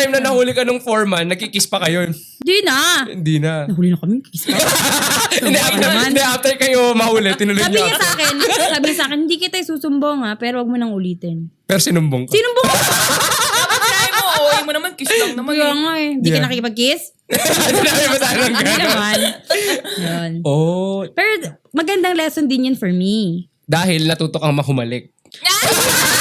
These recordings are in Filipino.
time na nahuli ka nung foreman, nagkikiss pa kayo. Di na. Hindi na. Nahuli na kami. Kiss pa. Hindi, after, hindi, after kayo mahuli, tinuloy Sabi niyo. niya sa akin, sabi niya sa akin, hindi kita isusumbong ha, pero wag mo nang ulitin. Pero sinumbong ka. Sinumbong ko? Try mo, okay mo naman, kiss lang naman. Kaya eh. nga eh. Hindi ka Yeah. nakikipag-kiss? Sinabi mo sa akin Hindi gano'n. naman. Yun. Oh, Pero magandang lesson din yun for me. dahil natuto kang mahumalik.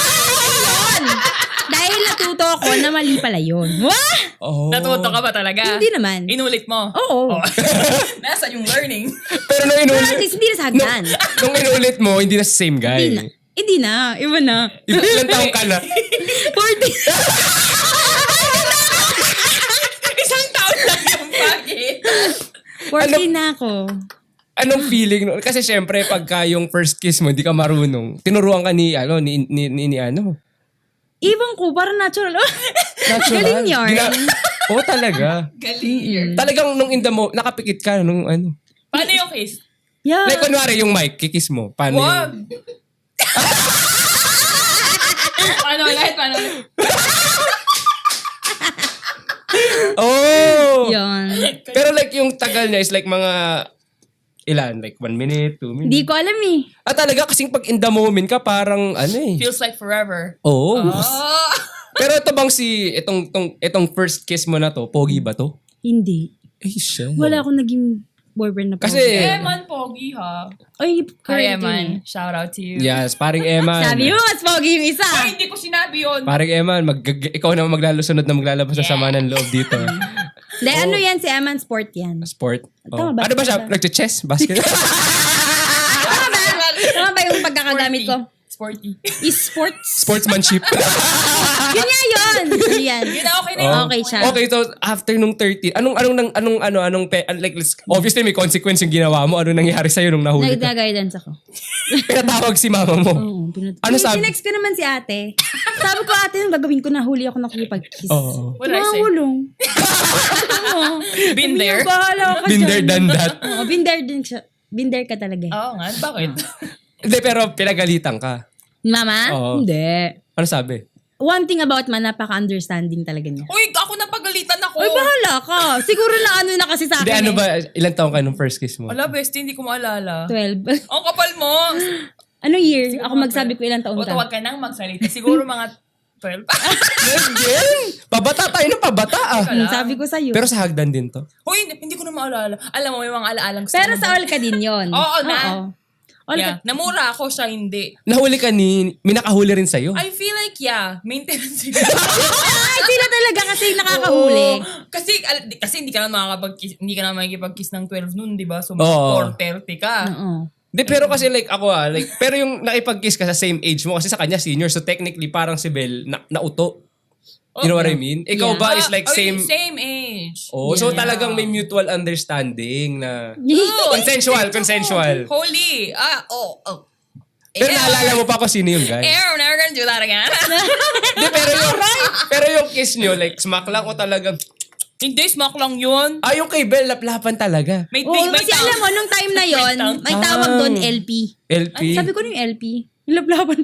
Natuto ako na mali pala yun. Wah! Oh. Natuto ka ba talaga? Hindi naman. Inulit mo? Oo. Oh. Nasa yung learning. Pero nung Pero at inulit, least hindi na sa hagdan. nung inulit mo, hindi na sa same Hindi guy. na. Hindi na. Iba na. Iba- Ilan taong ka na? 40. Isang taon lang yung bagay. 40 na ako. Anong feeling? nun? Kasi syempre, pagka yung first kiss mo, hindi ka marunong. Tinuruan ka ni, ano, ni, ni, ni, ni ano? Ibang ko, parang natural. Natural. Galing yarn. Gina- Oo, talaga. Galing yun. Talagang nung in the mo, nakapikit ka nung ano. Paano yung kiss? Yeah. Like, kunwari yung mic, kikis mo. Paano Wag! yung... paano ulit? Paano ulit? Oh! Yun. Pero like, yung tagal niya is like mga... Ilan? Like one minute, two minutes? Hindi ko alam eh. Ah, talaga? Kasing pag in the moment ka, parang ano eh. Feels like forever. Oo. Oh! Pero ito bang si... Itong, itong, itong first kiss mo na to, pogi ba to? Hindi. Eh, siya. Wala akong naging boyfriend na Kasi- pogi. Eman, pogi ha. Ay, Hi, correct Eman. Shout out to you. Yes, paring Eman. Sabi mo, mas pogi yung isa. Ay, hindi ko sinabi yun. Paring Eman, mag, ikaw na maglalasunod na maglalabas sa sama ng loob dito. Hindi, ano yan? Si Eman Sport yan. Sport. Oh. Tama ba? Ano ba siya? Nagche-chess? Basket? Tama ba? Tama ba yung pagkakagamit ko? Sporty. E-sports? Sportsmanship. Yun nga yun. Yun yan. Yun na, okay na yun. Oh. Okay siya. Okay, so after nung 30, anong anong nang anong ano anong pe, like let's- obviously may consequence yung ginawa mo. Ano nangyari sa nung nahuli ka? Nagda-guidance ako. Pinatawag si mama mo. Oo. Pinat- Ano Ano sabi? Sinext ko naman si ate. Sabi ko, ate, yung gagawin ko na huli ako nakikipag-kiss. Oo. Tumahulong. Oo. Been there? Bahala ka Been there, dyan." done that. Oo, been there din siya. Been there ka talaga. Oo nga, bakit? Hindi, pero pinagalitan ka. Mama? Oo. Hindi. Ano sabi? One thing about man, napaka-understanding talaga niya. Uy, ako napagalitan ako. Ay, bahala ka. Siguro na ano na kasi sa Hindi, akin ano eh. ba, ilang taon ka nung first kiss mo? Wala, bestie, hindi ko maalala. 12. Ang kapal mo. Anong year? Ako magsabi ko ilang taon O, ka. huwag ka nang magsalita. Siguro mga 12. Again? Pabata tayo ng pabata ah. Hmm, sabi ko sa'yo. Pero sa hagdan din to. Uy, hindi, hindi ko na maalala. Alam mo, may mga alaalang Pero sa all ka din yon. Oo na. All Yeah. ka. Namura ako, siya hindi. Nahuli ka ni, may nakahuli rin sa'yo. I feel like, yeah, maintenance sila. Ay, sila talaga kasi nakakahuli. Oo. Kasi, al- di- kasi hindi ka na makakapag-kiss, hindi ka na makikipag-kiss ng 12 noon, di ba? So, Oo. 4.30 ka. Oo. Di, pero kasi like ako ah, like, pero yung nakipag-kiss ka sa same age mo, kasi sa kanya senior, so technically parang si Bel, na, nauto. You know what I mean? Ikaw Yeah. ba is like Ah, oh, same, Same age. oh, so Yeah. talagang may mutual understanding na, Oh, consensual, consensual. Holy. Ah, oh, oh. Pero naalala mo pa ako sino yung guy. We're never gonna do that again. Di, pero yung, pero yung kiss nyo, like, smack lang ko talaga. Hindi, smoke lang yun. Ah, yung kay Bel, laplapan talaga. May, Oo, may, may kasi alam mo, nung time na yon, Wait lang. may tawag doon LP. LP. Ay, sabi ko na yung LP. Yung laplapan.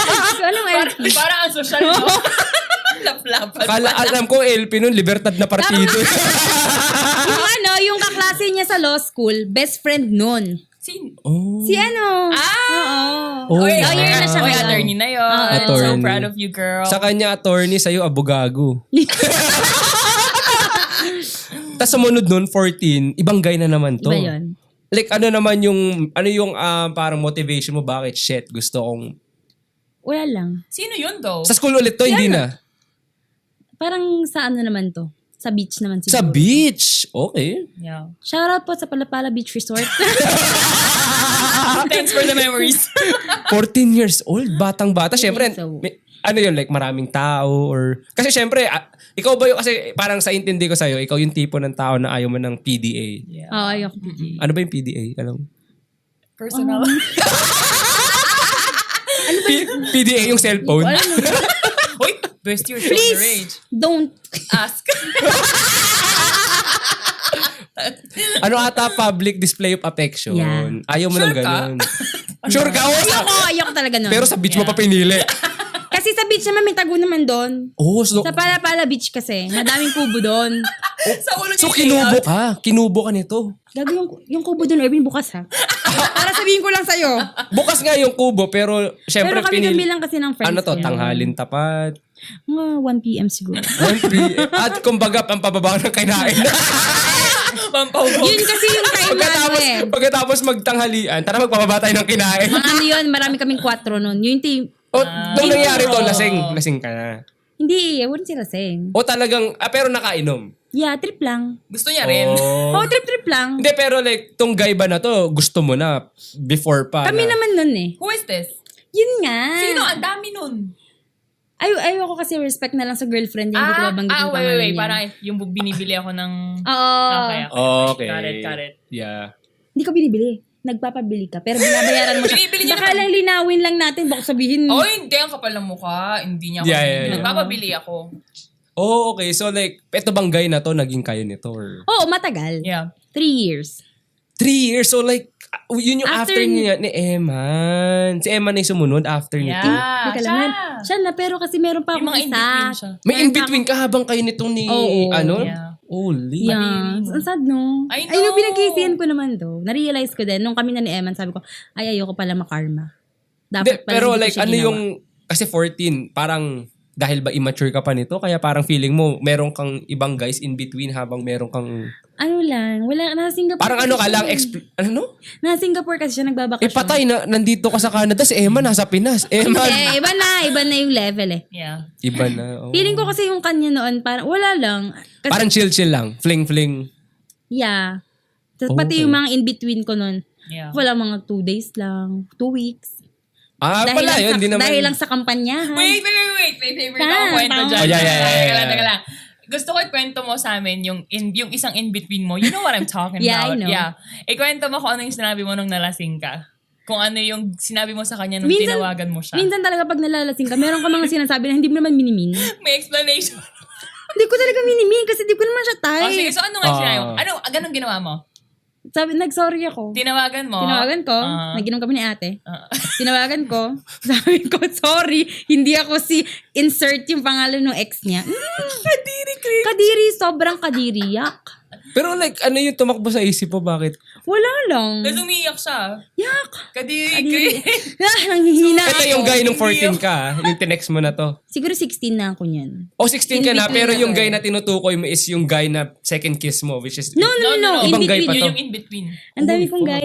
so, anong Para, LP? para ang social mo. Laplapan. Kala, alam ko LP nun, Libertad na partido. yung ano, yung kaklase niya sa law school, best friend nun. Sin- oh. Si ano? Ah! Oo. Oh, Oy, wow. year na siya Oy, ngayon. attorney na yun. Ah, I'm so attorney. proud of you, girl. Sa kanya, attorney, sa'yo, abogago. Tapos sumunod nun, 14, ibang guy na naman to. Iba yun. Like, ano naman yung, ano yung ah, parang motivation mo, bakit shit, gusto kong... Wala lang. Sino yun, though? Sa school ulit to, hindi na. Parang sa ano naman to? Sa beach naman siguro. Sa beach. Okay. Yeah. Shoutout po sa Palapala Beach Resort. Thanks for the memories. 14 years old, batang-bata. Siyempre, so. may- ano yun, like maraming tao or... Kasi siyempre, ah, ikaw ba yung, kasi parang sa intindi ko sa'yo, ikaw yung tipo ng tao na ayaw mo ng PDA. yeah. Oo, ayoko. Ano ba yung PDA? Alam mo? Personal. P- PDA yung cellphone. Mo, Uy, best your age. please, don't. Ask. ano ata public display of affection. Yeah. Ayaw mo Sure ng ka? ganun. sure ka? Ayoko, ayoko talaga nun. pero sa beach mo Yeah. pa pinili. Kasi sa beach naman, may tago naman doon. Oh, so, Sa Palapala Beach kasi, madaming kubo doon. sa ulo so kinubo ka. Kinubo ka nito. Gago yung, yung kubo doon, Erwin, bukas ha. Para sabihin ko lang sa'yo. Bukas nga yung kubo, pero syempre Pero kami-kami pinili... lang kasi ng friends. Ano to, ko. tanghalin tapat. Mga 1pm siguro. 1 p.m. At kumbaga, ang pababa ng kinain. Pampahugog. Yun kasi yung time pagkatapos, eh. pagkatapos magtanghalian, tara magpababa tayo ng kinain. Mga ano yun, marami kaming 4 nun. Yung team, O, nung nangyari to, lasing. Lasing ka na. hindi, I wouldn't sila sing. O talagang, ah, pero nakainom. Yeah, trip lang. Gusto niya rin. Oh. Oh, trip-trip lang. Hindi, pero like, tong guy ba na to, gusto mo na before pa Kami na. naman nun eh. Who is this? Yun nga. Sino? Ang dami nun. Ay, ayoko kasi respect na lang sa girlfriend niya. Hindi ko Ah, babanggitin ah, yung wait, wait, wait. niya. Parang yung binibili ako ng... Oo. Okay, okay. Okay. Got it, got it. Yeah. Hindi ko binibili. Nagpapabili ka. Pero binabayaran mo siya. Binibili niya Baka naman. lang linawin lang natin. Baka sabihin. Oh, hindi. Ang kapal ng mukha. Hindi niya ako. Yeah, yeah, yeah. Nagpapabili ako. Oh, okay. So like, eto bang guy na to, naging kayo nito? Or... Oo, matagal. Yeah. Three years. Three years. So like, ah, yun yung after, After niya ni Eman. Si Eman na yung sumunod after nito. Yeah. Teka siya. lang. Siya na, pero kasi meron pa Yung akong mga isa. in-between siya. May Meron in-between ka habang kayo nitong ni, Oo. ano? Yeah. Holy. Yeah. Ang sad, no? I Ay, nung know. pinag-iisihan ko naman to, na-realize ko din, nung kami na ni Eman, sabi ko, ay, ayoko pala makarma. Dapat pala pero like, ano ginawa. yung, kasi 14, parang, dahil ba immature ka pa nito, kaya parang feeling mo, meron kang ibang guys in between habang meron kang, Ano lang, wala, nasa Singapore. parang ano ka lang, eh. expl- ano no? Nasa Singapore kasi siya nagbabakasyon. Eh patay na, nandito ka sa Canada, si Emma nasa Pinas. Emma, Eh, iba na, iba na yung level eh. Yeah. iba na. oh. Feeling ko kasi yung kanya noon, parang wala lang. Kasi, Parang chill-chill lang, fling-fling. yeah. Tapos Okay. pati yung mga in-between ko noon, Yeah. wala mga two days lang, two weeks. Ah, dahil, pala lang yun, sa, di naman. dahil lang sa kampanyahan. Wait, wait, wait, wait. May favorite Ah, ako kwento dyan. Oh, yeah, yeah, yeah, Teka lang, yeah. teka lang. Gusto ko ikwento mo sa amin yung, in, yung isang in-between mo. You know what I'm talking Yeah, I about. know. Yeah. Ikwento mo kung ano yung sinabi mo nung nalasing ka. Kung ano yung sinabi mo sa kanya nung Minsan- tinawagan mo siya. Minsan talaga pag nalalasing ka, meron ka mga sinasabi na hindi mo naman minimin. May explanation. hindi ko talaga minimin kasi di ko naman siya type. oh, sige, so ano nga Ah. sinabi mo? Ano, ah, ganun ginawa mo? Sabi, nag-sorry ako. Tinawagan mo? Tinawagan ko, Ah. naginom kami ni ate. Ah. Tinawagan ko, sabi ko, sorry, hindi ako si insert yung pangalan ng ex niya. Mm, Kadiri, Chris. kadiri, sobrang kadiri, yak. Pero like, ano yung tumakbo sa isip mo? Bakit? Wala lang. Tapos umiiyak siya. Yak. Kadiri. Chris. Ah, nanghihina Ito yung guy nung Hindi 14 ka, ah, yung tinext mo na to. Siguro 16 na ako niyan. O 16 ka na, pero yung guy na tinutukoy mo is yung guy na second kiss mo, which is... No, no, no, in Ibang guy pa Yun to. yung in-between. Ang dami kong guy.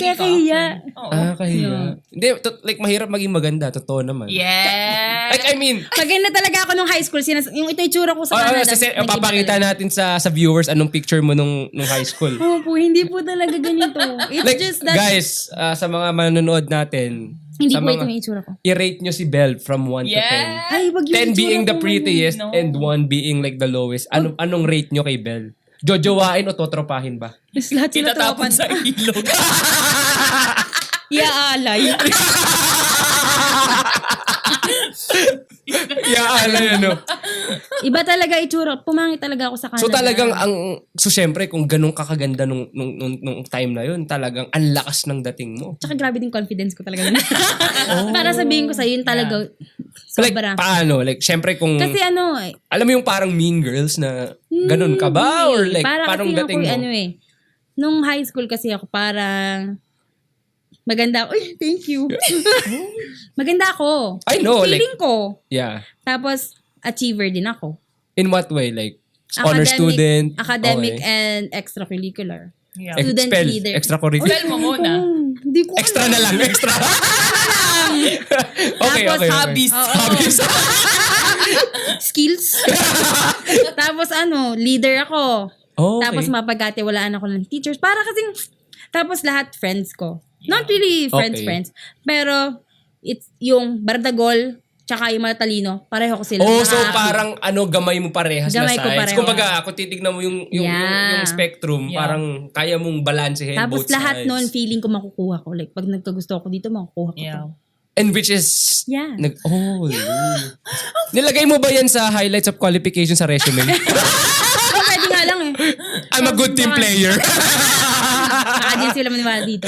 Kaya ka. kahiya. Oo. Ah, kahiya. Hindi, to- like mahirap maging maganda, totoo naman. Yeah. Like, I mean, Maganda talaga ako nung high school. Sinas yung ito yung tsura ko sa oh, Canada. papakita natin sa sa viewers anong picture mo nung nung high school. Oo po, hindi po talaga ganito. It's like, just that, guys, ah, sa mga manonood natin, hindi po ito yung itsura ko. i-rate nyo si Belle from 1 to 10. Yeah. Ay, wag yung 10 itsura being the ko. prettiest No. and 1 being like the lowest. Ano, anong rate nyo kay Belle? Jojowain o totropahin ba? Mas lahat sila Itatapon sa ilog. Iaalay. yeah, ano yun, no? Iba talaga itsura. Pumangit talaga ako sa Canada. So talagang ang so syempre kung ganun kakaganda nung nung, nung, nung time na yun, talagang ang lakas ng dating mo. Tsaka grabe din confidence ko talaga. Para sabihin ko sa yun talaga, So, like sobra. paano? Like syempre kung Kasi ano, eh, alam mo yung parang mean girls na ganun ka ba or like para parang kasi dating ako, mo? ano eh, nung high school kasi ako parang maganda ako. Uy, thank you. maganda ako. I know, Feeling ko. Yeah. Tapos, achiever din ako. In what way? Like honor student? Academic Okay. and extracurricular. Yeah. Student spell, leader. extracurricular. Spell mo muna. Oh, Hindi ko Extra na lang, extra. okay, Tapos okay, okay. hobbies. Oo. Hobbies. skills. Tapos ano, leader ako. okay. Tapos mapagkatiwalaan ako ng teachers. Para kasing, tapos lahat friends ko. Not really friends, Okay. friends. Pero, it's yung bardagol, tsaka yung matalino, pareho ko sila. Oh, so Nakaka- parang ano, gamay mo parehas Gamay na ko sides. pareho. Kumbaga, kung titignan mo yung, yung, yung, Yeah. yung spectrum, Yeah. parang kaya mong balansehin Tapos both lahat sides. nun, feeling ko makukuha ko. Like, pag nagkagusto ako dito, makukuha ko. Yeah. to. And which is, Yeah. nag, oh, Nilagay mo ba yan sa highlights of qualification sa resume? Pero pwede nga lang eh. I'm a good team player. Din sila maniwala dito.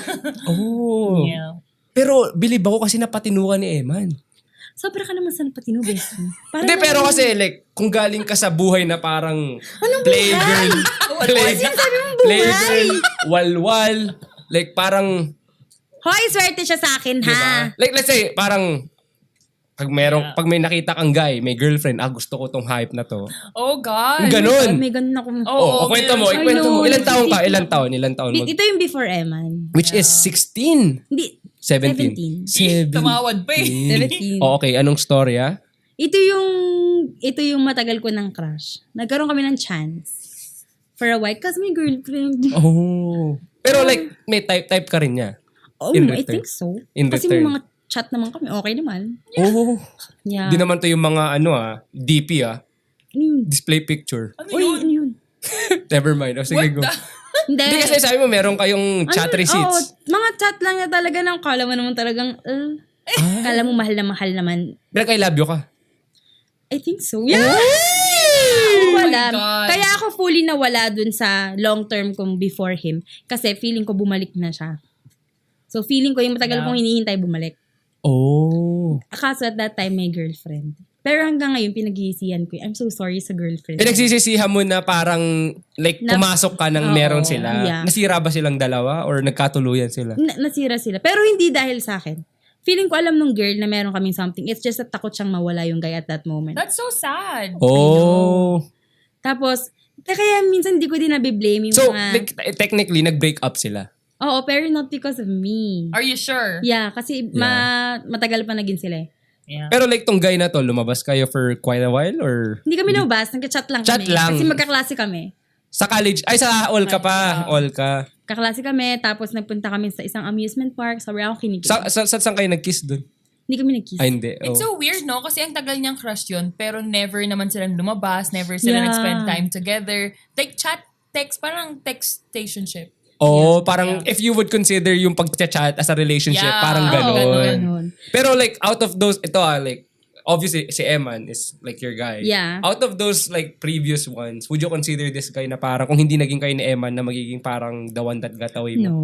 oh. Yeah. Pero, bilib ako kasi napatinukan ni Eman. sobra ka naman sa patino, best. Parang Hindi, pero kasi like, kung galing ka sa buhay na parang playgirl, play, Sinasabi mong buhay. playgirl, walwal, like parang, Hoy, swerte siya sa akin, ha? diba? Like let's say, parang, pag merong, Yeah. pag may nakita kang guy, may girlfriend, ah gusto ko tong hype na to. Oh God. Ganun. May ganun ako. Oh, Oh, oh, kwento mo, ikwento mo. Ilan taon ka? Ilan taon? Ilan taon? Mag- Ito yung before Eman. which is 16. Hindi, 17. 17. Tumawad pa eh. 17. Oh, okay, anong story ah? Ito yung, ito yung matagal ko ng crush. Nagkaroon kami ng chance. For a while, kasi may girlfriend. Oh. Pero like, may type type ka rin niya. Oh, I return. think so. In kasi return. may mga chat naman kami, okay naman. Oh. Yeah. Di naman to yung mga ano ah, DP ah, Ano yun? display picture. Ano Uy, yun? ano yun? Never mind. Oh, sige, What go. the? Hindi. Hindi kasi sabi mo, meron kayong chat Ano, receipts. Oo, mga chat lang na talaga ng kala mo naman talagang, uh, kala mo mahal na mahal naman. Pero kay love you ka. I think so. Yeah! Oh my wala. God. Kaya ako fully nawala dun sa long term kong before him. Kasi feeling ko bumalik na siya. So feeling ko yung matagal Yeah. kong hinihintay bumalik. Oh. Kaso at that time may girlfriend. Pero hanggang ngayon pinag-iisihan ko. I'm so sorry sa girlfriend. Pinagsisisihan mo na parang like Na- pumasok ka nang Oo, meron sila. yeah. Nasira ba silang dalawa or nagkatuluyan sila? Na- nasira sila. Pero hindi dahil sa akin. Feeling ko alam nung girl na meron kaming something. It's just that takot siyang mawala yung guy at that moment. That's so sad. Oh. Tapos, kaya minsan hindi ko din nabiblame yung So, mga... like, t- technically, nag-break up sila. Oo, pero not because of me. Are you sure? Yeah, kasi ma matagal pa naging sila eh. Yeah. Pero like, tong guy na to, lumabas kayo for quite a while or Hindi kami lumabas, nagka-chat lang Chat kami. lang. Kasi magkaklase kami. sa college? Ay, sa all ka pa. All ka. Kaklase kami, tapos nagpunta kami sa isang amusement park. Sabi ako kinikip. Sa, sa, sa, saan kayo nag-kiss dun? Hindi kami nag-kiss. Ay, hindi. It's Oh. so weird, no? Kasi ang tagal niyang crush yun, pero never naman silang lumabas, never sila Yeah. nag-spend time together. Like, chat, text, parang textationship. Oh, parang if you would consider yung pag-chat as a relationship, Yeah. parang Oo, ganon. ganun. Pero like, out of those, ito ah, like, obviously, si Eman is like your guy. Yeah. Out of those like previous ones, would you consider this guy na parang, kung hindi naging kayo ni Eman, na magiging parang the one that got away mo? No.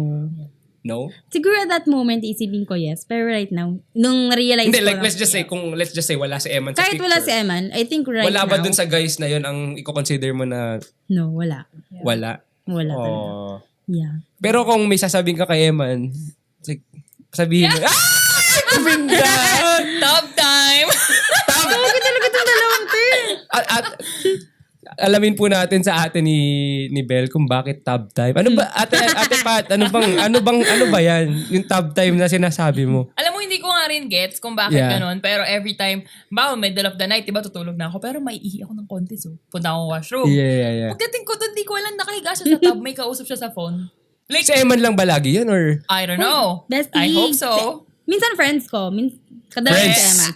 No? Siguro at that moment, isipin ko yes. Pero right now, nung realize Hindi, ko like, na- let's just say, kung let's just say wala si Eman sa kahit picture. wala si Eman, I think right wala now, ba dun sa guys na yun ang i-consider mo na no, wala. wala? Wala talaga. Oh. Yeah. Pero kung may sasabihin ka kay Eman, like, sabihin mo, ah! Kuminda! Top time! Bakit talaga itong dalawang to eh? at, at alamin po natin sa ate ni ni Bel kung bakit tab time. Ano ba ate ate Pat, ano bang ano bang ano ba 'yan? Yung tab time na sinasabi mo. Alam mo, hindi ko nga rin gets kung bakit Yeah. ganun. Pero every time, bawa, middle of the night, diba, tutulog na ako. Pero may ihi ako ng konti, so punta akong washroom. Yeah, yeah, yeah. Pagdating ko doon, di ko alam, nakahiga siya sa tub, may kausap siya sa phone. Like, Si Eman lang ba lagi 'yan or I don't know. Bestie. I hope so. Minsan friends ko. Min kadalasan Friends. si Eman.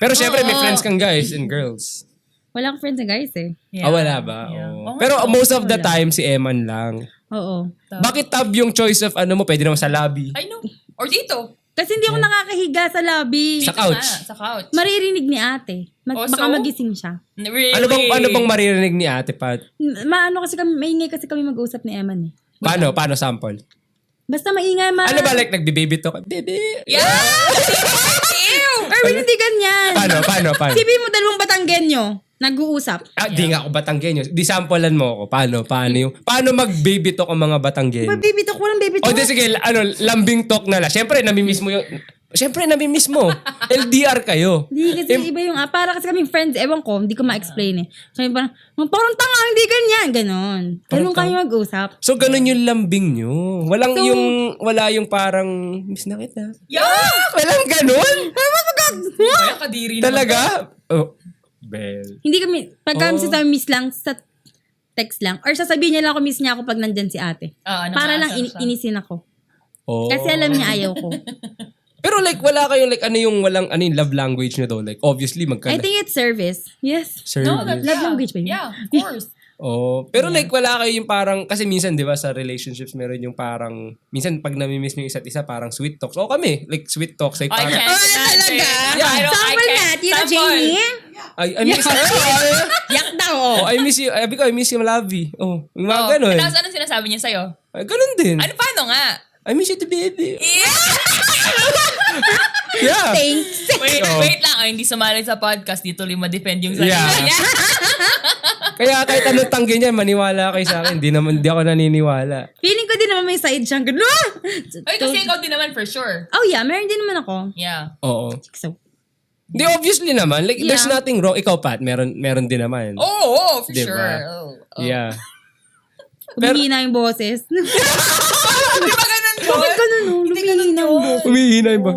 Pero syempre may Oo. friends kang guys and girls. Wala akong friends na guys eh. Yeah. Ah, wala ba? Yeah. Oo. Oo nga, Pero so, most of the wala. time si Eman lang. Oo. Bakit tab yung choice of ano mo? Pwede naman sa lobby. I know. Or dito. Kasi hindi ako nakakahiga sa lobby. Sa Dito couch. nga, sa couch. Maririnig ni ate. Mag- Oh, baka so? magising siya. really? Ano bang ano bang maririnig ni Ate Pat? M- Maano kasi kami, maingay kasi kami mag-usap ni Eman eh. Paano? Paano sample? Basta maingay ma. Ano ba like nagbe-baby talk? Baby. Yeah! Erwin, hindi ganyan. Paano? Paano? Paano? Sipin mo dalawang Batanggenyo, nag-uusap. Ah, di nga ako Batanggenyo. Di samplean mo ako. Paano? Paano yung, paano mag-baby talk ang mga Batanggenyo? Ba, baby talk, walang baby O talk. di sige, ano, lambing talk na lang. Siyempre, namimiss mo yung, siyempre, namimiss mo. LDR kayo. Hindi kasi iba yung, ah, para kasi kaming friends, ewan ko, hindi ko ma-explain eh. Sabi parang, "Oh, parang tanga, hindi ganyan, ganon. Parang Ganon kayo mag-usap. So, ganun yung lambing nyo. Walang So- yung, wala yung parang, miss na kita. Yeah! Walang ganun? Kaya kadiri naman. Talaga? Oh, Bel. Hindi kami, pag kami Oh. sasabi miss lang, sa text lang. Or sasabihin niya lang ako miss niya ako pag nandyan si ate. Ah, ano para lang in- siya. inisin ako. Oh. Kasi alam niya ayaw ko. Pero like, wala kayong like, ano yung walang, ano yung love language nyo daw? Like, obviously, magka I think it's service. Yes. service. No, Love yeah. language ba yun? Yeah, of course. Oh, pero like wala kayo yung parang kasi minsan 'di ba sa relationships meron yung parang minsan pag nami-miss yung isa't isa parang sweet talks. Oh kami, like sweet talks like I parang can't Oh, talaga? Yeah, I don't, I Sample can't. that, you know. Jamie? I, I miss you. Yak daw, oh. I miss you. Ko, I miss you, Malavi. Oh, yung mga Oh, ganun. Tapos anong sinasabi niya sa'yo? Ay, ganun din. Ano, paano nga? I miss you to baby. Yeah! Yeah. Thanks. Wait, Oo. wait lang. Ay, hindi sumali sa podcast. Dito tuloy ma-defend yung sarili Yeah. niya. Kaya kahit anong tanggi niya, maniwala kayo sa akin. Di naman, di ako naniniwala. Feeling ko din naman may side siyang ganun. Ah! Ay, kasi ikaw din naman for sure. Oh yeah, meron din naman ako. Yeah. Oo. So, Di obviously naman. Like, there's Yeah. nothing wrong. Ikaw, Pat, meron, meron din naman. Oo, oh, oh, for Diba? sure. Oh, oh. Yeah. Pero- humihina yung boses. Di ba ganun yun? Bakit ganun? no? Lumihina yung boses. Umihina yung box.